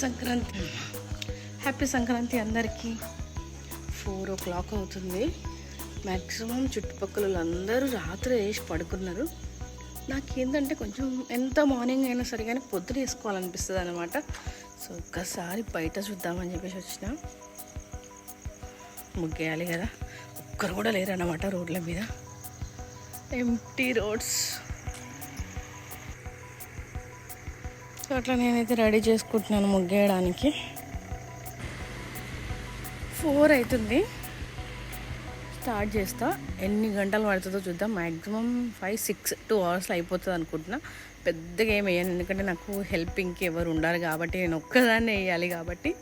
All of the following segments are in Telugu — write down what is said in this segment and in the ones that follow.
సంక్రాంతి. హ్యాపీ సంక్రాంతి అందరికీ. ఫోర్ ఓ క్లాక్ అవుతుంది. మ్యాక్సిమం చుట్టుపక్కల అందరూ రాత్రి వేసి పడుకున్నారు. నాకేంటంటే కొంచెం ఎంత మార్నింగ్ అయినా సరే కానీ పొద్దున వేసుకోవాలనిపిస్తుంది అనమాట సో ఒక్కసారి బయట చూద్దామని చెప్పేసి వచ్చిన. ముగ్గేయాలి కదా. ఒక్కరు కూడా లేరు రోడ్ల మీద. ఎంటీ రోడ్స్ సో అట్లా నేనైతే రెడీ చేసుకుంటున్నాను ముగ్గేయడానికి. ఫోర్ అవుతుంది. స్టార్ట్ చేస్తా. ఎన్ని గంటలు పడుతుందో చూద్దాం. మ్యాక్సిమం ఫైవ్ సిక్స్ టూ అవర్స్లో అయిపోతుంది అనుకుంటున్నా. పెద్దగా ఏం వేయను. ఎందుకంటే నాకు హెల్పింగ్కి ఎవరు ఉండాలి కాబట్టి నేను ఒక్కదాన్నే వేయాలి కాబట్టి.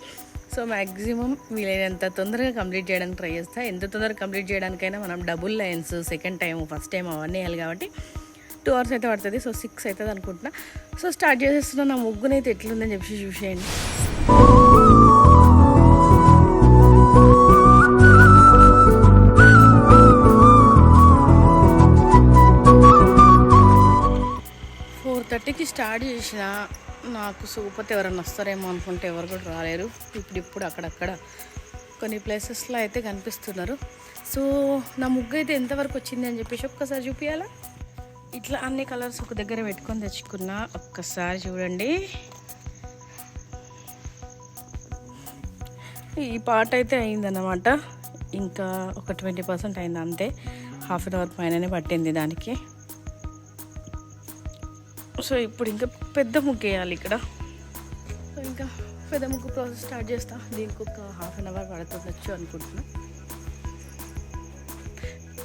సో మ్యాక్సిమం వీలైనంత తొందరగా కంప్లీట్ చేయడానికి ట్రై చేస్తా. ఎంత తొందరగా కంప్లీట్ చేయడానికైనా మనం double lines second time first time అవన్నీ వేయాలి కాబట్టి టూ అవర్స్ అయితే పడుతుంది సో సిక్స్ అవుతుంది అనుకుంటున్నా. సో స్టార్ట్ చేసేస్తున్నా నా ముగ్గునైతే ఎట్లుందని చెప్పి చూసేయండి. ఫోర్ థర్టీకి స్టార్ట్ చేసిన నాకు సూపర్ ఎవరైనా వస్తారేమో అనుకుంటే ఎవరు కూడా రాలేరు. ఇప్పుడు ఇప్పుడు అక్కడక్కడ కొన్ని ప్లేసెస్లో అయితే కనిపిస్తున్నారు. సో నా ముగ్గు అయితే ఎంతవరకు వచ్చింది అని చెప్పేసి ఒక్కసారి చూపించాలా ఇట్లా అన్ని కలర్స్ ఒక దగ్గర పెట్టుకొని తెచ్చుకున్నా. ఒక్కసారి చూడండి. ఈ పార్ట్ అయితే అయిందన్నమాట. ఇంకా ఒక ట్వంటీ పర్సెంట్ అయింది అంతే. హాఫ్ అన్ అవర్ పైననే పట్టింది దానికి. సో ఇప్పుడు ఇంకా పెద్ద ముగ్గు వేయాలి ఇక్కడ. ఇంకా పెద్ద ముగ్గు ప్రాసెస్ స్టార్ట్ చేస్తా. దీనికి ఒక హాఫ్ అన్ అవర్ పడుతుండొచ్చు అనుకుంటున్నాను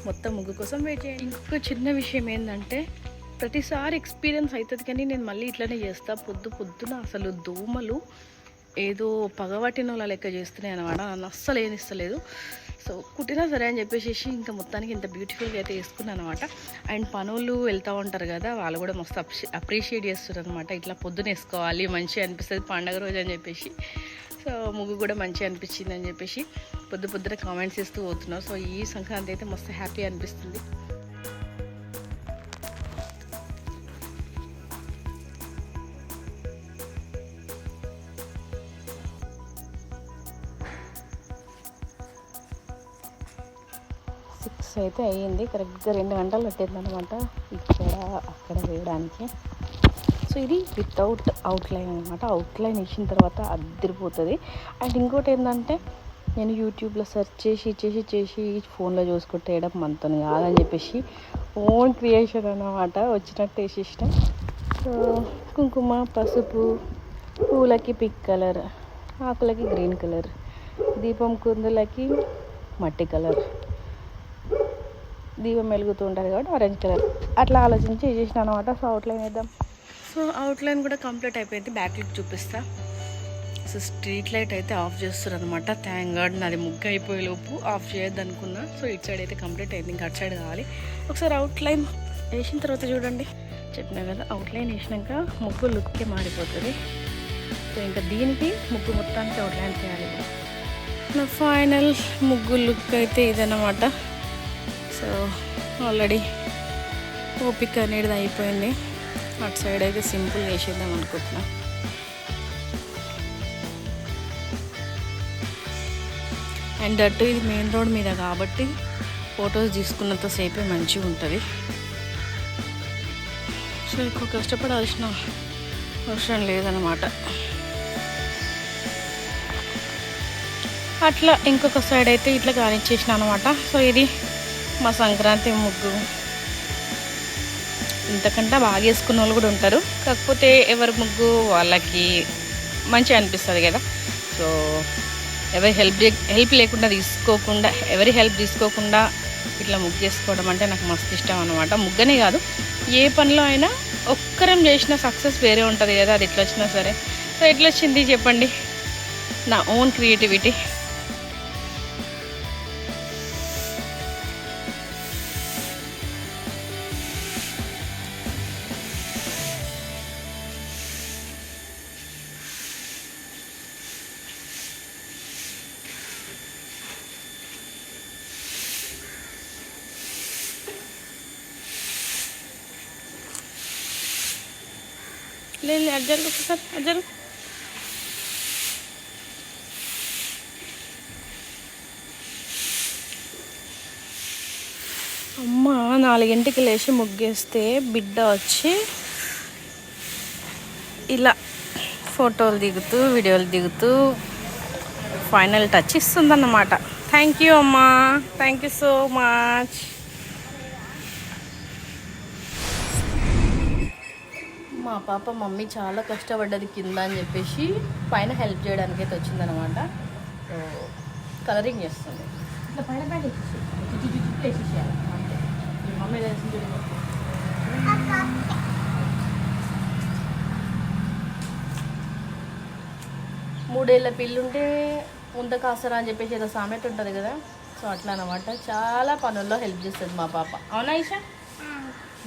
మొత్తం ముగ్గు కోసం వెయిట్ చేయండి. ఇంకొక చిన్న విషయం ఏంటంటే ప్రతిసారి ఎక్స్పీరియన్స్ అవుతుంది కానీ నేను మళ్ళీ ఇట్లనే చేస్తా. పొద్దు పొద్దున అసలు దోమలు ఏదో పగబట్టిన వాళ్ళ లెక్క చేస్తున్నాయి అనమాట నన్ను అస్సలు ఏనిస్తలేదు. సో కుట్టినా సరే అని చెప్పేసి ఇంకా మొత్తానికి ఇంత బ్యూటిఫుల్గా అయితే వేసుకున్నాను అనమాట అండ్ పనులు వెళ్తూ ఉంటారు కదా వాళ్ళు కూడా మస్తు అప్రిషియేట్ చేస్తారు అనమాట ఇట్లా పొద్దున వేసుకోవాలి మంచిగా అనిపిస్తుంది పండగ రోజు అని చెప్పేసి. సో ముగ్గు కూడా మంచిగా అనిపించింది అని చెప్పేసి పొద్దు పొద్దున కామెంట్స్ ఇస్తూ పోతున్నారు సో ఈ సంక్రాంతి అయితే మస్తు హ్యాపీ అనిపిస్తుంది. సిక్స్ అయితే అయ్యింది. కరెక్ట్గా రెండు గంటలు పట్టింది అనమాట ఇక్కడ అక్కడ వేయడానికి. సో ఇది వితౌట్ అవుట్లైన్ అనమాట అవుట్లైన్ ఇచ్చిన తర్వాత అద్దరిపోతుంది అండ్ ఇంకోటి ఏంటంటే నేను యూట్యూబ్లో సెర్చ్ చేసి చేసి చేసి ఫోన్లో చూసుకుంటే వేయడం మనతో కాదని చెప్పేసి ఓన్ క్రియేషన్ అనమాట వచ్చినట్టు వేసేసిన. సో కుంకుమ పసుపు పూలకి పిక్ కలర్ ఆకులకి గ్రీన్ కలర్ దీపం కుందులకి మట్టి కలర్ దీపం వెలుగుతూ ఉంటుంది కాబట్టి ఆరెంజ్ కలర్ అట్లా ఆలోచించి చేసిన అనమాట సో అవుట్లైన్ వేద్దాం. సో అవుట్లైన్ కూడా కంప్లీట్ అయిపోయింది. బ్యాక్ లుక్ చూపిస్తా. సో స్ట్రీట్ లైట్ అయితే ఆఫ్ చేస్తారు అనమాట థ్యాంక్ గాడ్ నాది ముగ్గు అయిపోయే లోపు ఆఫ్ చేయొద్దు అనుకున్నా సో ఇటు సైడ్ అయితే కంప్లీట్ అయింది. ఇంకా అటు సైడ్ కావాలి. ఒకసారి అవుట్లైన్ వేసిన తర్వాత చూడండి. చెప్పినా కదా అవుట్లైన్ వేసినాక ముగ్గు లుక్కే మారిపోతుంది. సో ఇంకా దీనికి ముగ్గు మొత్తానికి అవుట్లైన్ చేయాలి. నా ఫైనల్ ముగ్గు లుక్ అయితే ఇదన్నమాట. సో ఆల్రెడీ ఓపిక అనేది అయిపోయింది. అటు సైడ్ అయితే సింపుల్ వేసేద్దాం అనుకుంటున్నా. అండ్ అటు ఇది మెయిన్ రోడ్ మీద కాబట్టి ఫొటోస్ తీసుకున్నంత సేపే మంచిగా ఉంటుంది. సో ఎక్కువ కష్టపడాల్సిన అవసరం లేదనమాట అట్లా ఇంకొక సైడ్ అయితే ఇట్లా కానిచ్చేసిన అనమాట సో ఇది మా సంక్రాంతి ముగ్గు. ఇంతకంటే బాగా వేసుకున్న వాళ్ళు కూడా ఉంటారు. కాకపోతే ఎవరి ముగ్గు వాళ్ళకి మంచిగా అనిపిస్తుంది కదా. సో ఎవరి హెల్ప్ హెల్ప్ లేకుండా తీసుకోకుండా ఎవరి హెల్ప్ తీసుకోకుండా ఇట్లా ముగ్గు చేసుకోవడం అంటే నాకు మస్తు ఇష్టం అనమాట ముగ్గనే కాదు ఏ పనిలో అయినా ఒక్కరం చేసిన సక్సెస్ వేరే ఉంటుంది కదా అది ఎట్లా వచ్చినా సరే. సో ఎట్లా వచ్చింది చెప్పండి? నా ఓన్ క్రియేటివిటీ. అది జరుగు ఒకసారి అది అమ్మ నాలుగింటికి లేచి ముగ్గేస్తే బిడ్డ వచ్చి ఇలా ఫోటోలు దిగుతూ వీడియోలు దిగుతూ ఫైనల్ టచ్ ఇస్తుందన్నమాట. థ్యాంక్ యూ అమ్మా. థ్యాంక్ యూ సో మచ్ మా పాప మమ్మీ చాలా కష్టపడ్డది కింద అని చెప్పేసి పైన హెల్ప్ చేయడానికి అయితే వచ్చిందనమాట సో కలరింగ్ చేస్తుంది. ఇట్లా పైన పైన వేసేసి, ఇటు ఇటు ఇటు వేసేసేయాలి. అంతే. ఈ మమ్మీ తెలిసింది చూడు. మూడేళ్ళ పిల్లుంటే కాసరా అని చెప్పేసి ఏదో సామెత ఉంటుంది కదా. సో అట్లా అనమాట చాలా పనుల్లో హెల్ప్ చేస్తుంది మా పాప. అవునా ఈషా?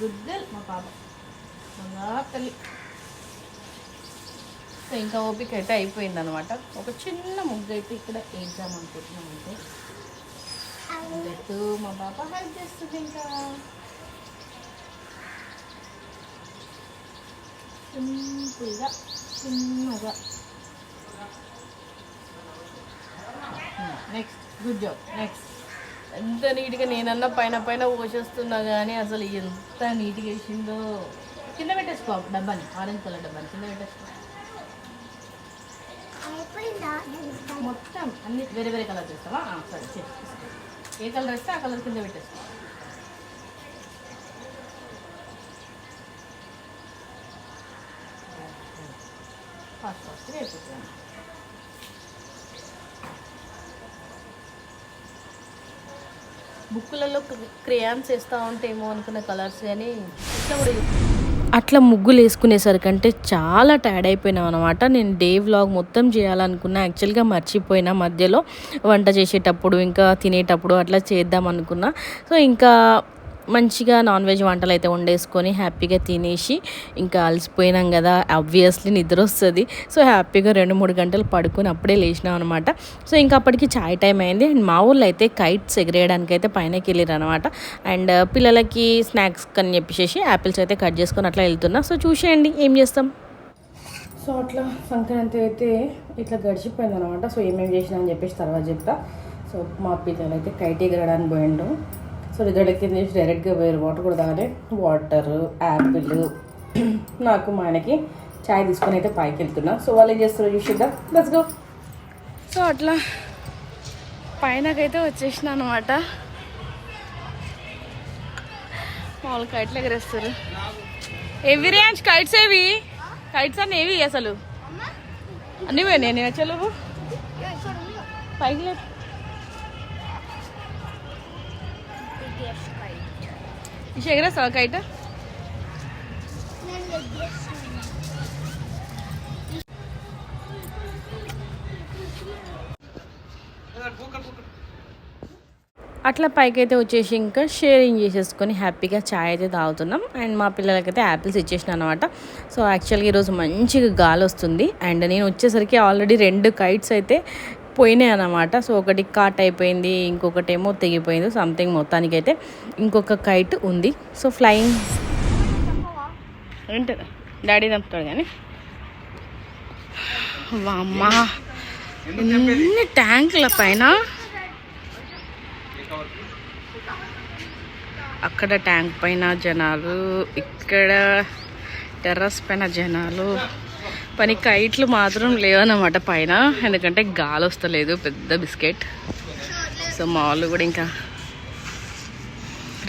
గుడ్ గర్ల్ మా పాప. తల్లి. సో ఇంకా ఓపిక అయితే అయిపోయింది అనమాట ఒక చిన్న ముగ్గు అయితే ఇక్కడ వేద్దాం అనుకుంటున్నాం అంటే మా పాప హెల్ప్ చేస్తుంది ఇంకా. సింపుల్గా చిన్నగా. నెక్స్ట్ గుడ్ జాబ్ నెక్స్ట్ ఎంత నీట్గా నేనన్నా పైన పైన పోసేస్తున్నా కానీ అసలు ఎంత నీట్గా వేసిందో. కింద పెట్టేసుకో డబ్బాని ఆరెంజ్ కలర్ డబ్బాని కింద పెట్టేసుకో. మొత్తం అన్ని వేరే వేరే కలర్ చేస్తావా? సరే ఏ కలర్ వేస్తే ఆ కలర్ కింద పెట్టేసుకో. ఫాస్ట్ ఫాస్ట్గా అయిపోతుంది బుక్కులలో క్రేయాన్స్ వేస్తూ ఉంటేమో అనుకున్న కలర్స్ కానీ ఇట్లా కూడా అట్లా ముగ్గులు వేసుకునేసరికంటే చాలా టైర్డ్ అయిపోయినాం అనమాట నేను డే వ్లాగ్ మొత్తం చేయాలనుకున్నా యాక్చువల్గా మర్చిపోయినా మధ్యలో. వంట చేసేటప్పుడు ఇంకా తినేటప్పుడు అట్లా చేద్దాం అనుకున్నా. సో ఇంకా మంచిగా నాన్ వెజ్ వంటలు అయితే వండేసుకొని హ్యాపీగా తినేసి ఇంకా అలసిపోయినాం కదా. ఆబ్వియస్లీ నిద్ర వస్తుంది. సో హ్యాపీగా రెండు మూడు గంటలు పడుకొని అప్పుడే లేచినాం అనమాట సో ఇంకా అప్పటికి చాయ్ టైం అయింది. అండ్ మా ఊళ్ళో అయితే కైట్స్ ఎగిరేయడానికి అయితే పైనకి వెళ్ళారు అనమాట అండ్ uh, పిల్లలకి స్నాక్స్ అని చెప్పేసి యాపిల్స్ అయితే కట్ చేసుకొని అట్లా వెళ్తున్నా. సో చూసేయండి ఏం చేస్తాం? సో అట్లా సంక్రాంతి అయితే ఇట్లా గడిచిపోయింది అనమాట సో ఏమేమి చేసినా అని చెప్పేసి తర్వాత చెప్తా. సో మా పిల్లలు అయితే కైట్ ఎగరడానికి పోయిండు సో రిజల్ట్ కింద చేసి డైరెక్ట్గా వేరే వాటర్ కూడా తాగాలి వాటర్ యాపిల్ నాకు మా ఆయనకి చాయ్ తీసుకొని అయితే పైకి వెళ్తున్నా. సో వాళ్ళు ఏం చేస్తారో చూసిద్దాం లెట్స్ గో సో అట్లా పైనకైతే వచ్చేసిన అనమాట మామూలు కైట్లు ఎగరేస్తారు. ఎవ్రీ రేంజ్ కైట్స్ ఏవి? కైట్స్ అని ఏవి అసలు? అన్నీ పోయినాయి నేను చలువు పైకి లేదు ఇష ఎగరేస్తావా కైట్ అట్లా పైకి అయితే వచ్చేసి ఇంకా షేరింగ్ చేసేసుకొని హ్యాపీగా చాయ్ అయితే తాగుతున్నాం. అండ్ మా పిల్లలకైతే యాపిల్స్ ఇచ్చేసిన అనమాట సో యాక్చువల్గా ఈరోజు మంచిగా గాలి వస్తుంది. అండ్ నేను వచ్చేసరికి ఆల్రెడీ రెండు కైట్స్ అయితే పోయినాయి అనమాట సో ఒకటి కాట్ అయిపోయింది ఇంకొకటి ఏమో తెగిపోయింది సంథింగ్ మొత్తానికైతే ఇంకొక కైట్ ఉంది. సో ఫ్లయింగ్ ఏంటి? డాడీ చంపుతాడు కానీ. వామ్మా. ఎన్ని ట్యాంకుల పైన? అక్కడ ట్యాంక్ పైన జనాలు ఇక్కడ టెర్రస్ పైన జనాలు. పని కైట్లు మాత్రం లేవన్నమాట పైన. ఎందుకంటే గాలి వస్తలేదు పెద్ద బిస్కెట్. సో మా వాళ్ళు కూడా ఇంకా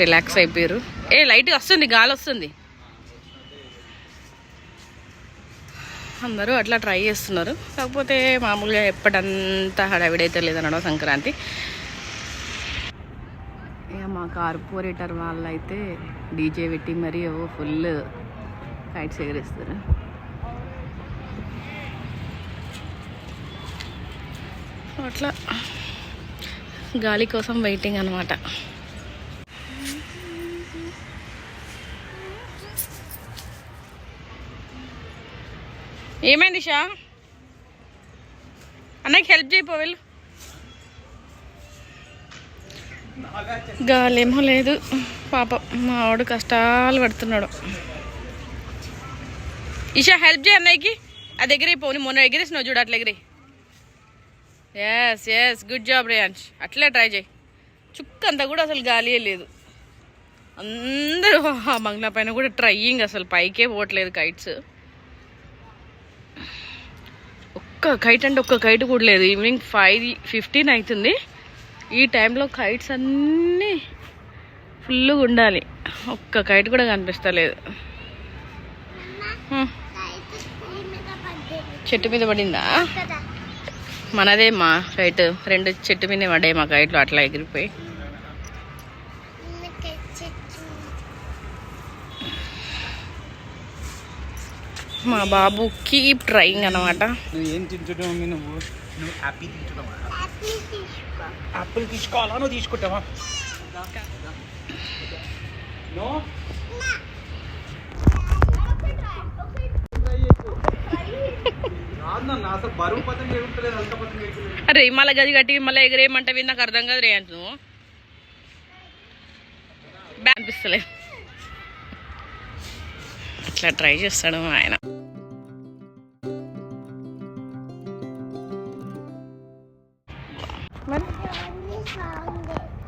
రిలాక్స్ అయిపోయారు. ఏ లైట్గా వస్తుంది గాలి వస్తుంది. అందరూ అట్లా ట్రై చేస్తున్నారు. కాకపోతే మామూలుగా ఎప్పటంతా హడావిడైతే లేదనడం సంక్రాంతి. ఇక మా కార్పొరేటర్ వాళ్ళు అయితే డీజే పెట్టి మరీ ఓ ఫుల్ కైట్స్ ఎగరేస్తారు. అట్లా గాలి కోసం వెయిటింగ్ అనమాట ఏమైంది షా? అన్నకి హెల్ప్ చేయిపో వెళ్ళు. గాలేమో లేదు. పాప మా వాడు కష్టాలు పడుతున్నాడు. ఇషా హెల్ప్ చేయి అన్నయ్యకి. ఆ దగ్గరే పోని మొన్న ఎగిరేసినావు చూడు అట్లా yes yes good job Reyans అట్లే ట్రై చేయి. చుక్క అంతా కూడా అసలు గాలియే లేదు. అందరూ ఆ బంగ్లా పైన కూడా ట్రయింగ్ అసలు పైకే పోవట్లేదు కైట్స్ ఒక్క కైట్ అంటే ఒక్క కైట్ కూడా లేదు. ఈవినింగ్ ఫైవ్ ఫిఫ్టీన్ అవుతుంది ఈ టైంలో కైట్స్ అన్నీ ఫుల్గా ఉండాలి. ఒక్క కైట్ కూడా కనిపిస్తలేదు. చెట్టు మీద పడిందా? మనదే మా కైట్ రెండు చెట్టు మీద పడ్డాయి మా కైట్లు అట్లా ఎగిరిపోయి. మా బాబు కీప్ ట్రైయింగ్ అనమాట నువ్వు ఏం తింటున్నావు మమ్మీ నువ్వు? నువ్వు యాపిల్ తింటున్నావా? యాపిల్ తీసుకోవాలా? నువ్వు తీసుకుంటావా? అరే మళ్ళీ గది కట్టి మళ్ళీ ఎగరేయమంటే నాకు అర్థం కాదు రే అంటు నువ్వు అనిపిస్తలే. అట్లా ట్రై చేస్తాడు ఆయన.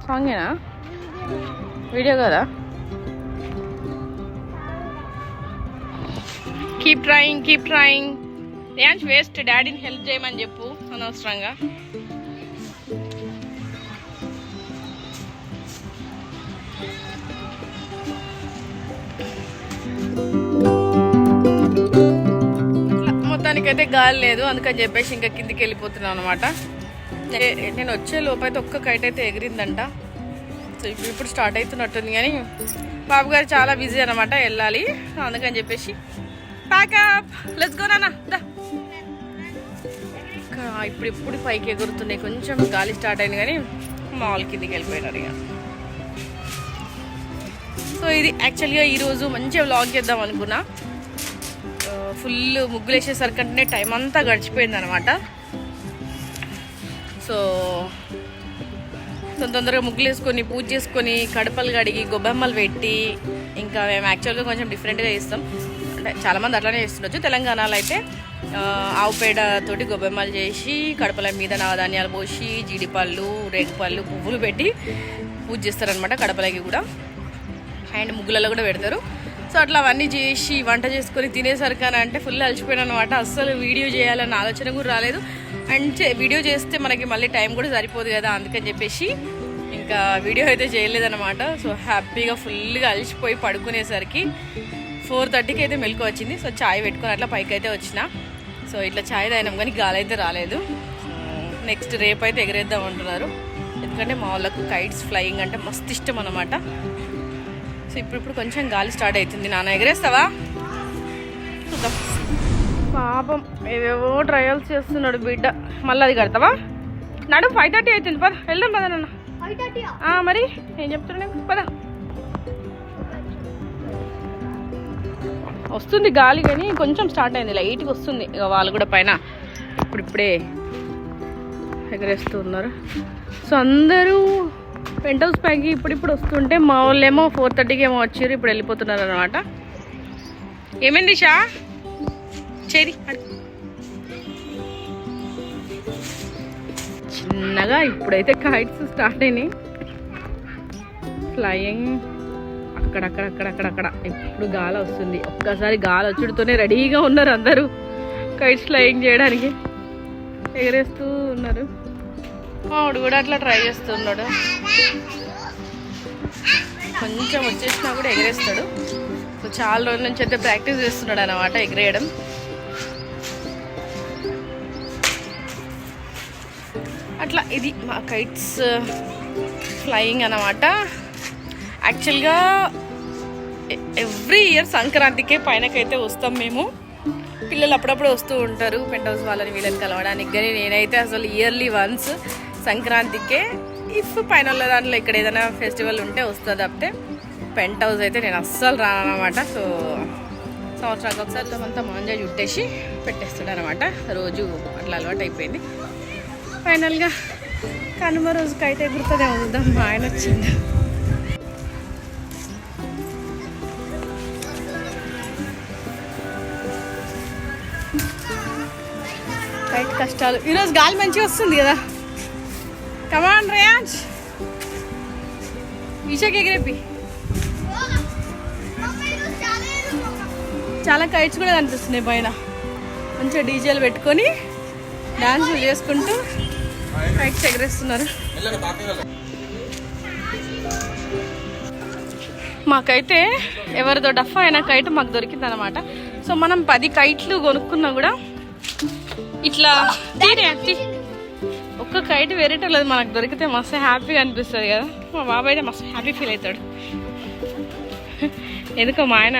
సాంగేనా? వీడియో కదా? Keep trying keep trying dance waste డాడీని హెల్ప్ చేయమని చెప్పు అనవసరంగా. మొత్తానికైతే గాలి లేదు అందుకని చెప్పేసి ఇంకా కిందికి వెళ్ళిపోతున్నాను అనమాట నేను వచ్చే లోపైతే ఒక్క కైట్ అయితే ఎగిరిందంట. సో ఇప్పుడు స్టార్ట్ అవుతున్నట్టుంది కానీ బాబు గారు చాలా బిజీ అనమాట వెళ్ళాలి. అందుకని చెప్పేసి ప్యాకప్ లెట్స్ గో నాన్న. దా. ఇప్పుడు ఇప్పుడు పైకి ఎగురుతున్నాయి. కొంచెం గాలి స్టార్ట్ అయింది కానీ మాల్ కిందికి వెళ్ళిపోయినారు ఇక. సో ఇది యాక్చువల్గా ఈరోజు మంచిగా వ్లాగ్ చేద్దాం అనుకున్నా. ఫుల్ ముగ్గులు వేసేసరికంటే టైం అంతా గడిచిపోయింది అనమాట సో తొందరగా ముగ్గులు వేసుకొని పూజ చేసుకొని కడపలు కడిగి గొబ్బెమ్మలు పెట్టి ఇంకా మేము యాక్చువల్గా కొంచెం డిఫరెంట్గా చేస్తాం. అంటే చాలామంది అట్లానే చేస్తుండొచ్చు. తెలంగాణలో అయితే ఆవు పేడ తోటి గొబ్బెమ్మలు చేసి కడపల మీద నవధాన్యాలు పోసి జీడిపళ్ళు రేగుపళ్ళు పువ్వులు పెట్టి పూజ చేస్తారనమాట కడపలకి కూడా. అండ్ ముగ్గులలో కూడా పెడతారు. సో అట్లా అవన్నీ చేసి వంట చేసుకొని తినేసరికి అని అంటే ఫుల్ అలసిపోయాను అనమాట అస్సలు వీడియో చేయాలన్న ఆలోచన కూడా రాలేదు. అండ్ వీడియో చేస్తే మనకి మళ్ళీ టైం కూడా సరిపోదు కదా అందుకని చెప్పేసి ఇంకా వీడియో అయితే చేయలేదన్నమాట. సో హ్యాపీగా ఫుల్గా అలసిపోయి పడుకునేసరికి ఫోర్ థర్టీకి అయితే మెలకు వచ్చింది. సో చాయ్ పెట్టుకొని అట్లా పైకి అయితే వచ్చిన. సో ఇట్లా చాయ్ తాగినాం కానీ గాలి అయితే రాలేదు. నెక్స్ట్ రేపు అయితే ఎగరేద్దాం అంటున్నారు. ఎందుకంటే మా వాళ్ళకు కైట్స్ ఫ్లయింగ్ అంటే మస్తు ఇష్టం అనమాట సో ఇప్పుడు ఇప్పుడు కొంచెం గాలి స్టార్ట్ అవుతుంది. నాన్న ఎగరేస్తావా? చూద్దాం. పాపం ఏవేవో ట్రయల్స్ చేస్తున్నాడు బిడ్డ. మళ్ళీ అది కడతావా? నడు ఫైవ్ థర్టీ అవుతుంది. పద వెళ్దాం పద నాన్న. ఆ, మరి ఏం చెప్తున్నా నేను పద. వస్తుంది గాలి కానీ కొంచెం స్టార్ట్ అయింది లైట్గా వస్తుంది. ఇక వాళ్ళు కూడా పైన ఇప్పుడు ఇప్పుడే ఎగరేస్తూ ఉన్నారు. సో అందరూ పెంట్ హౌస్ పైకి ఇప్పుడిప్పుడు వస్తుంటే మా వాళ్ళేమో ఫోర్ థర్టీకి ఏమో వచ్చారు ఇప్పుడు వెళ్ళిపోతున్నారు అనమాట ఏమైంది షా? చేరి చిన్నగా ఇప్పుడైతే కైట్స్ స్టార్ట్ అయినాయి. ఫ్లయింగ్ అక్కడక్కడక్కడక్కడక్కడ. ఎప్పుడు గాలి వస్తుంది. ఒక్కసారి గాలి వచ్చుడుతోనే రెడీగా ఉన్నారు అందరూ. కైట్స్ ఫ్లయింగ్ చేయడానికి. ఎగరేస్తూ ఉన్నారు. ఆవిడ కూడా అట్లా ట్రై చేస్తున్నాడు. కొంచెం వచ్చేసినా కూడా ఎగరేస్తాడు. చాలా రోజుల నుంచి అయితే ప్రాక్టీస్ చేస్తున్నాడు అనమాట ఎగరేయడం. అట్లా ఇది మా కైట్స్ ఫ్లయింగ్ అనమాట యాక్చువల్గా ఎవ్రీ ఇయర్ సంక్రాంతికే పైనకైతే వస్తాం మేము. పిల్లలు అప్పుడప్పుడు వస్తూ ఉంటారు పెంట్ హౌస్ వాళ్ళని వీళ్ళని కలవడానికి. కానీ నేనైతే అసలు ఇయర్లీ వన్స్ సంక్రాంతికే ఇఫ్ పైన వాళ్ళ దాంట్లో ఇక్కడ ఏదైనా ఫెస్టివల్ ఉంటే వస్తుంది తప్పితే పెంట్ హౌస్ అయితే నేను అస్సలు రానమాట సో సంవత్సరానికి ఒకసారి అంతా మాంజా చుట్టేసి పెట్టేస్తాడు అనమాట రోజు అట్లా అలవాటు అయిపోయింది. ఫైనల్గా కనుమ రోజుకి అయితే ఉందాం? మా ఆయన వచ్చిందా కష్టాలు. ఈరోజు గాలి మంచిగా వస్తుంది కదా. కమాన్ రేయాజ్ ఈషాకి ఎగిరేపి చాలా కైట్స్ కూడా కనిపిస్తున్నాయి పైన. మంచిగా డీజేలు పెట్టుకొని డాన్సులు చేసుకుంటూ కైట్స్ ఎగరేస్తున్నారు. మాకైతే ఎవరిదో డఫ్ అయిన కైట్ మాకు దొరికిందనమాట సో మనం పది కైట్లు కొనుక్కున్నా కూడా ఇట్లా తీరే ఒక్క కైట్ వేరేటలేదు మనకు దొరికితే మస్తు హ్యాపీగా అనిపిస్తుంది కదా. మా బాబాయ్ అయితే మస్తు హ్యాపీ ఫీల్ అవుతాడు. ఎందుకో మా ఆయన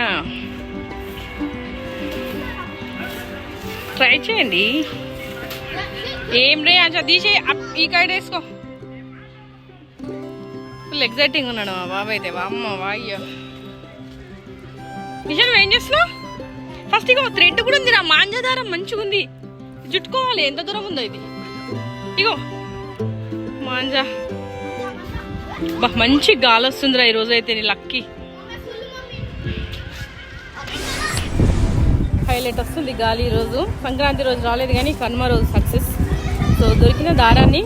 ట్రై చేయండి. ఏం రే అంచా తీసే ఈ కైట్ వేసుకో. ఫుల్ ఎగ్జైటింగ్ ఉన్నాడు మా బాబాయ్ అయితే. అమ్మ వాయ్యో. నిజం ఏం చేస్తున్నావు? ఫస్ట్ ఇగో థ్రెడ్ కూడా ఉంది నా మాంజాదారం మంచిగా ఉంది చుట్టుకోవాలి. ఎంత దూరం ఉందో ఇది. ఇగో. మాంజా. బా మంచి గాలి వస్తుందిరా ఈ రోజు అయితే నీ లక్కీ. హైలైట్ వస్తుంది గాలి ఈరోజు. సంక్రాంతి రోజు రాలేదు కానీ కనుమ రోజు సక్సెస్ సో దొరికిన దారాన్ని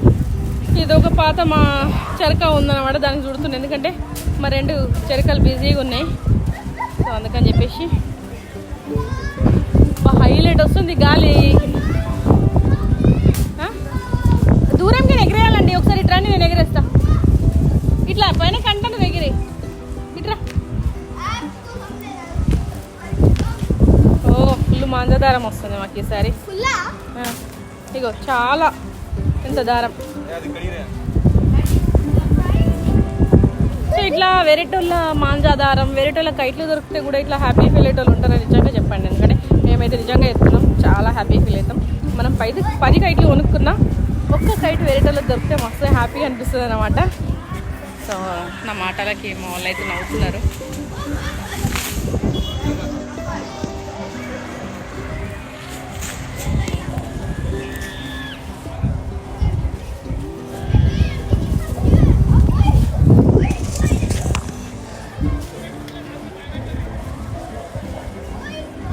ఇది ఒక పాత మా చెరక ఉందన్నమాట దానికి చూడుతుంది ఎందుకంటే మా రెండు చెరకలు బిజీగా ఉన్నాయి. సో అందుకని చెప్పేసి. హైలైట్ వస్తుంది గాలి ఆ? దూరంగా ఇట్రా నేను ఎగిరేస్తా. ఇట్లా పైన కంటాను ఎగిరే. ఇట్రా. ఓ ఫుల్ మాంజదారం వస్తుంది మాకు ఈసారి. ఇగో చాలా. ఎంత దారం. సో ఇట్లా వెరైటోళ్ళ మాంజాదారం వెరైటోళ్ళ కైట్లు దొరికితే కూడా ఇట్లా హ్యాపీ ఫీల్ అయ్యేటోళ్ళు ఉంటారని నిజంగా చెప్పండి. ఎందుకంటే మేమైతే నిజంగా ఎత్తున్నాం చాలా హ్యాపీ ఫీల్ అవుతాం. మనం పది పది కైట్లు కొనుక్కున్నా ఒక్క కైట్ వెరైటోళ్ళకి దొరికితే మస్తు హ్యాపీగా అనిపిస్తుంది అనమాట సో నా మాటలకి మా వాళ్ళు అయితే నవ్వుతున్నారు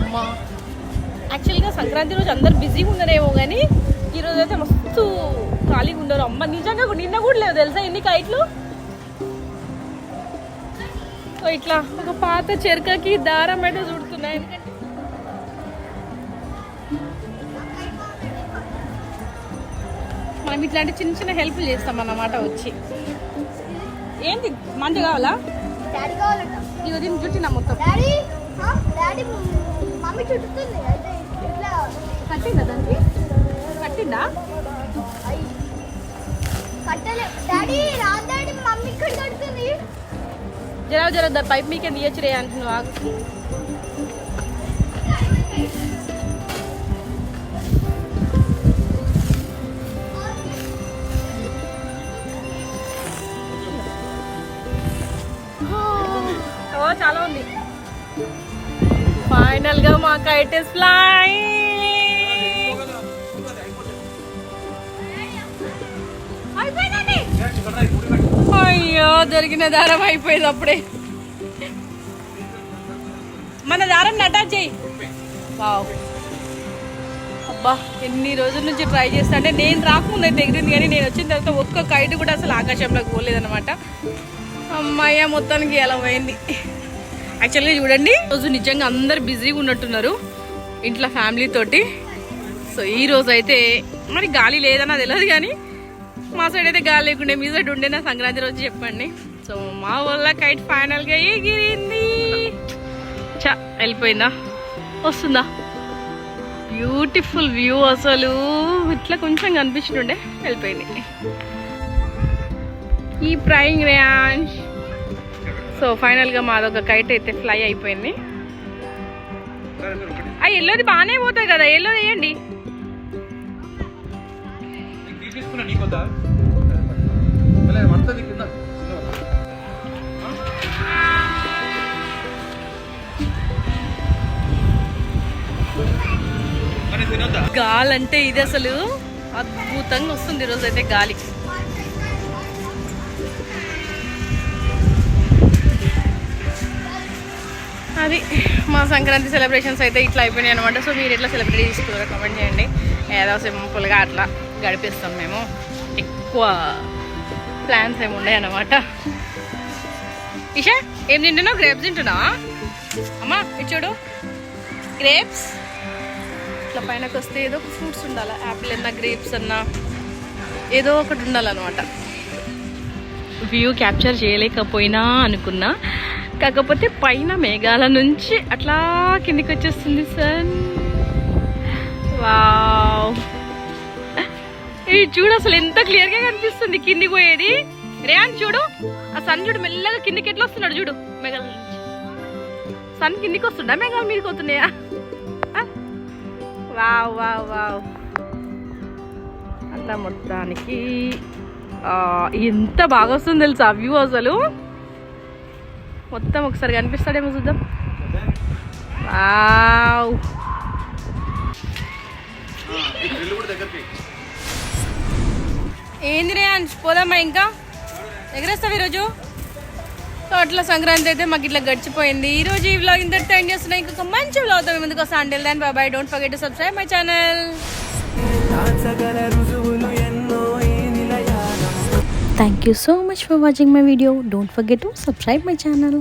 అమ్మా యాక్చువల్గా సంక్రాంతి రోజు అందరు బిజీగా ఉన్నారేమో కానీ ఈ రోజు అయితే మస్తు ఖాళీగా ఉన్నారు అమ్మ నిజంగా నిన్న కూడా లేవు తెలుసా? ఎన్ని కైట్లు? సో ఇట్లా ఒక పాత చెరకకి దారం అయితే చుడుతున్నాయి. ఎందుకంటే మనం ఇట్లాంటి చిన్న చిన్న హెల్ప్ చేస్తాం అన్నమాట వచ్చి. ఏంటి? మంచి కావాలా? ఇక దీన్ని చుట్టినా మొత్తం. కట్టిందా దానికి? జర జర ద పైప్ మీకే తీయచ్చు రే అంటున్నావు ఆగు. ఓ చాలా ఉంది. ఫైనల్గా మా కైట్ ఇస్ ఫ్లై అయ్యో దొరికిన దారం అయిపోయింది అప్పుడే. మన దారం అటాచ్ చేయి. వావ్. అబ్బా ఎన్ని రోజుల నుంచి ట్రై చేస్తా అంటే నేను రాకముందు అయితే ఎగిరింది కానీ నేను వచ్చిన తర్వాత ఒక్క కైట్ కూడా అసలు ఆకాశంలోకి పోలేదనమాట అమ్మాయ మొత్తానికి ఎలా పోయింది. యాక్చువల్గా చూడండి రోజు నిజంగా అందరు బిజీగా ఉన్నట్టున్నారు ఇంట్లో ఫ్యామిలీతోటి. సో ఈ రోజు అయితే మరి గాలి లేదని తెలియదు కానీ మా సైడ్ అయితే గాలి లేకుండే మీ సైడ్ ఉండే నా సంక్రాంతి రోజు చెప్పండి. సో మా వల్ల కైట్ ఫైనల్గా ఎగిరింది. చా వెళ్ళిపోయిందా? వస్తుందా? బ్యూటిఫుల్ వ్యూ అసలు. ఇట్లా కొంచెం కనిపించుండే వెళ్ళిపోయింది. ఈ ప్రైయింగ్ ర్యాంచ్ సో ఫైనల్గా మాదొక కైట్ అయితే ఫ్లై అయిపోయింది. ఆ ఎల్లోది బాగానే పోతాయి కదా ఎల్లో వేయండి. తీసుకున్నా పడుతుంది కింద గాలి అంటే ఇది అసలు అద్భుతంగా వస్తుంది ఈరోజు అయితే గాలి. అది మా సంక్రాంతి సెలబ్రేషన్స్ అయితే ఇట్లా అయిపోయినాయి అనమాట సో మీరు ఎట్లా సెలబ్రేట్ చేసుకున్నారో కామెంట్ చేయండి. ఏదో సింపుల్గా అట్లా గడిపిస్తాం మేము. ఎక్కువ ప్లాన్స్ ఏమి ఉన్నాయి అనమాట ఇషా ఏం తింటున్నావు? గ్రేప్స్ తింటున్నావా? అమ్మా ఇటు చూడు. గ్రేప్స్ ఇట్లా పైనకి వస్తే ఏదో ఒక ఫ్రూట్స్ ఉండాలి. యాపిల్ అన్నా గ్రేప్స్ అన్నా ఏదో ఒకటి ఉండాలన్నమాట. వ్యూ క్యాప్చర్ చేయలేకపోయినా అనుకున్నా. కాకపోతే పైన మేఘాల నుంచి అట్లా కిందికి వచ్చేస్తుంది సన్ వావ్ ఇది చూడు అసలు ఎంత క్లియర్గా కనిపిస్తుంది కిందికి పోయేది. రేయాన్ చూడు. ఆ సన్ చూడు మెల్లగా కిందికి ఎట్లా వస్తున్నాడు చూడు. మేఘాల నుంచి. సన్ కిందికి వస్తుండా మేఘాల మీదకి వస్తున్నాయా? ఆ? Wow wow wow. అంతా మొత్తానికి ఆ, ఎంత బాగా వస్తుంది తెలుసా వ్యూ అసలు? మొత్తం ఒకసారి కనిపిస్తాడేమో చూద్దాం. వావ్. ఏంది రే అంశ్ పోదామా ఇంకా? ఎగరేస్తావు ఈరోజు? సో అట్లా సంక్రాంతి అయితే మాకు ఇట్లా గడిచిపోయింది. ఈ రోజు ఈ వ్లాగ్ ఇంత టైం చేస్తున్నాయి ఇంకొక మంచి వ్లాగ్తో ముందుకు వస్తాను అండి దాన్ బాబాయ్ don't forget to subscribe my channel thank you so much for watching my video don't forget to subscribe my channel